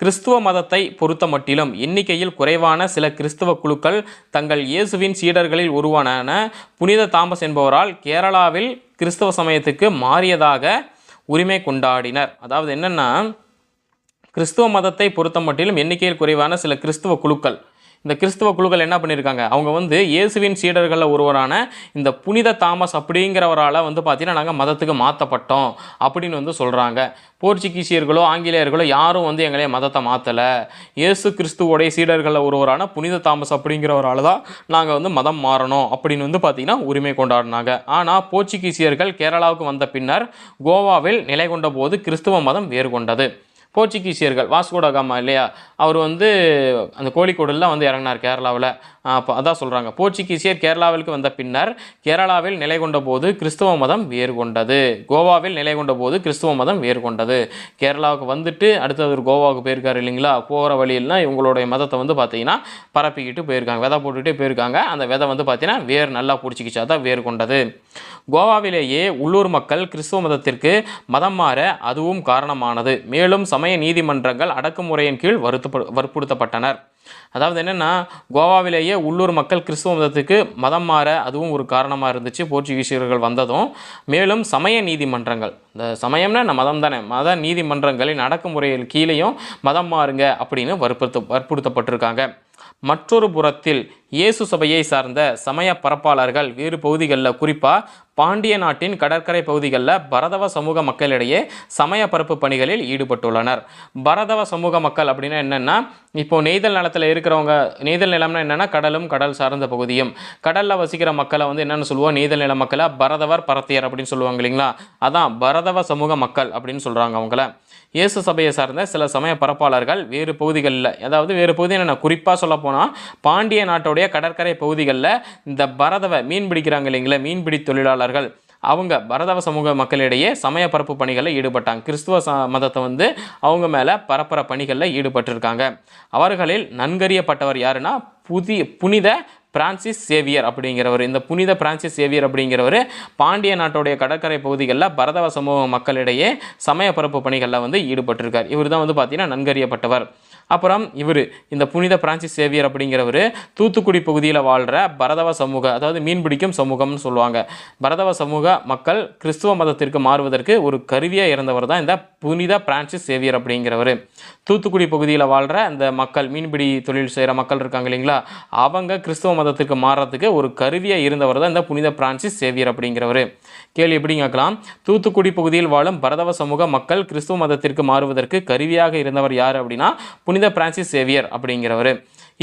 கிறிஸ்துவ மதத்தை பொறுத்த மட்டிலும் எண்ணிக்கையில் குறைவான சில கிறிஸ்தவ குழுக்கள் தங்கள் இயேசுவின் சீடர்களில் உருவான புனித தாமஸ் என்பவரால் கேரளாவில் கிறிஸ்தவ சமயத்துக்கு மாறியதாக உரிமை கொண்டாடினர். அதாவது என்னென்னா கிறிஸ்துவ மதத்தை பொறுத்த மட்டிலும் எண்ணிக்கையில் குறைவான சில கிறிஸ்துவ குழுக்கள் இந்த கிறிஸ்துவ குழுக்கள் என்ன பண்ணியிருக்காங்க அவங்க வந்து இயேசுவின் சீடர்களில் ஒருவரான இந்த புனித தாமஸ் அப்படிங்கிறவரால் வந்து பார்த்தீங்கன்னா நாங்கள் மதத்துக்கு மாற்றப்பட்டோம் அப்படின்னு வந்து சொல்கிறாங்க போர்ச்சுகீசியர்களோ ஆங்கிலேயர்களோ யாரும் வந்து எங்களே மதத்தை மாற்றலை இயேசு கிறிஸ்துவோடைய சீடர்களில் ஒருவரான புனித தாமஸ் அப்படிங்கிறவரால் தான் நாங்கள் வந்து மதம் மாறணும் அப்படின்னு வந்து பார்த்திங்கன்னா உரிமை கொண்டாடினாங்க. ஆனால் போர்ச்சுகீசியர்கள் கேரளாவுக்கு வந்த பின்னர் கோவாவில் நிலை கொண்ட போது கிறிஸ்துவ மதம் வேறு கொண்டது போர்ச்சுகீசியர்கள் வாஸ்கோடகாமா இல்லையா? அவர் வந்து அந்த கோழிக்கோடுலாம் வந்து இறங்கினார் கேரளாவில். அதான் சொல்கிறாங்க போர்ச்சுகீசியர் கேரளாவிற்கு வந்த பின்னர் கேரளாவில் நிலை கொண்ட போது கிறிஸ்தவ மதம் வேறு கொண்டது கோவாவில் நிலை கொண்ட போது கிறிஸ்தவ மதம் வேறு கொண்டது கேரளாவுக்கு வந்துட்டு அடுத்தது ஒரு கோவாவுக்கு போயிருக்காரு இல்லைங்களா? போகிற வழியிலாம் இவங்களுடைய மதத்தை வந்து பார்த்தீங்கன்னா பரப்பிக்கிட்டு போயிருக்காங்க. விதை போட்டுகிட்டே போயிருக்காங்க. அந்த விதை வந்து பார்த்தீங்கன்னா வேர் நல்லா பிடிச்சிக்கிச்சு அதான் வேறு கொண்டது கோவாவிலேயே உள்ளூர் மக்கள் கிறிஸ்துவ மதத்திற்கு மதம் மாற அதுவும் காரணமானது. மேலும் சமய நீதிமன்றங்கள் அடக்குமுறையின் கீழ் வருத்தப்ப வற்புறுத்தப்பட்டனர். அதாவது என்னென்னா கோவாவிலேயே உள்ளூர் மக்கள் கிறிஸ்துவ மதத்துக்கு மதம் மாற அதுவும் ஒரு காரணமாக இருந்துச்சு. போர்ச்சுகீசியர்கள் வந்ததும். மேலும் சமய நீதிமன்றங்கள். இந்த சமயம்னா நம்ம மதம் தானே. மத நீதிமன்றங்களின் அடக்குமுறையில் கீழேயும் மதம் மாறுங்க அப்படின்னு வற்புறுத்த வற்புறுத்தப்பட்டிருக்காங்க. மற்றொரு புறத்தில் இயேசு சபையை சார்ந்த சமய பரப்பாளர்கள் வேறு பகுதிகளில் குறிப்பாக பாண்டிய நாட்டின் கடற்கரை பகுதிகளில் பரதவ சமூக மக்களிடையே சமய பரப்பு பணிகளில் ஈடுபட்டுள்ளனர். பரதவ சமூக மக்கள் அப்படின்னா என்னென்னா இப்போது நெய்தல் நிலத்தில் இருக்கிறவங்க நெய்தல் நிலம்னா என்னென்னா கடலும் கடல் சார்ந்த பகுதியும். கடலில் வசிக்கிற மக்களை வந்து என்னென்னு சொல்லுவோம்? நெய்தல் நில மக்களை பரதவர் பரத்தியர் அப்படின்னு சொல்லுவாங்க இல்லைங்களா? அதான் பரத யாதவ சமூக மக்கள் அப்படின்னு சொல்கிறாங்க அவங்கள. இயேசு சபையை சார்ந்த சில சமய பரப்பாளர்கள் வேறு பகுதிகளில் அதாவது வேறு பகுதி நான் குறிப்பாக சொல்ல போனால் பாண்டிய நாட்டுடைய கடற்கரை பகுதிகளில் இந்த பரதவ மீன் பிடிக்கிறாங்க இல்லைங்களா மீன்பிடி தொழிலாளர்கள். அவங்க பரதவ சமூக மக்களிடையே சமய பரப்பு பணிகளில் ஈடுபட்டாங்க. கிறிஸ்துவ ச மதத்தை வந்து அவங்க மேலே பரப்புற பணிகளில் ஈடுபட்டிருக்காங்க. அவர்களில் நன்கறியப்பட்டவர் யாருன்னா புதிய புனித பிரான்சிஸ் சேவியர் அப்படிங்கிறவர் இந்த புனித பிரான்சிஸ் சேவியர் அப்படிங்கிறவர் பாண்டிய நாட்டுடைய கடற்கரை பகுதிகளில் பரதவ சமூக மக்களிடையே சமய பரப்பு பணிகளில் வந்து ஈடுபட்டிருக்கார். இவர் தான் வந்து பார்த்தீங்கன்னா நன்கறியப்பட்டவர். அப்புறம் இவர் இந்த புனித பிரான்சிஸ் சேவியர் அப்படிங்கிறவர் தூத்துக்குடி பகுதியில் வாழ்கிற பரதவ சமூக அதாவது மீன் பிடிக்கும் சமூகம்னு சொல்லுவாங்க. பரதவ சமூக மக்கள் கிறிஸ்துவ மதத்திற்கு மாறுவதற்கு ஒரு கருவியாக இருந்தவர் தான் இந்த புனித பிரான்சிஸ் சேவியர் அப்படிங்கிறவர். தூத்துக்குடி பகுதியில் வாழ்கிற அந்த மக்கள் மீன்பிடி தொழில் செய்கிற மக்கள் இருக்காங்க இல்லைங்களா? அவங்க கிறிஸ்துவ மதத்துக்கு மாறுறதுக்கு ஒரு கருவியாக இருந்தவர் தான் இந்த புனித பிரான்சிஸ் சேவியர் அப்படிங்கிறவர். கேள்வி எப்படி கேட்கலாம்? தூத்துக்குடி பகுதியில் வாழும் பரதவ சமூக மக்கள் கிறிஸ்துவ மதத்திற்கு மாறுவதற்கு கருவியாக இருந்தவர் யார் அப்படின்னா புனித பிரான்சிஸ் சேவியர் அப்படிங்கிறவர்.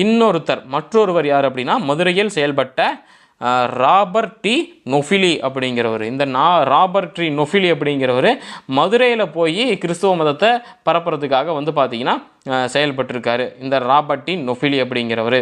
இன்னொருத்தர் மற்றொருவர் யார் அப்படின்னா மதுரையில் செயல்பட்ட ராபர்ட் டி நொஃபிலி அப்படிங்கிறவர். இந்த நா ராபர்ட் டி நொஃபிலி அப்படிங்கிறவர் மதுரையில் போய் கிறிஸ்துவ மதத்தை பரப்புறதுக்காக வந்து பார்த்திங்கன்னா செயல்பட்டிருக்காரு. இந்த ராபர்ட் டி நொஃபிலி அப்படிங்கிறவர்.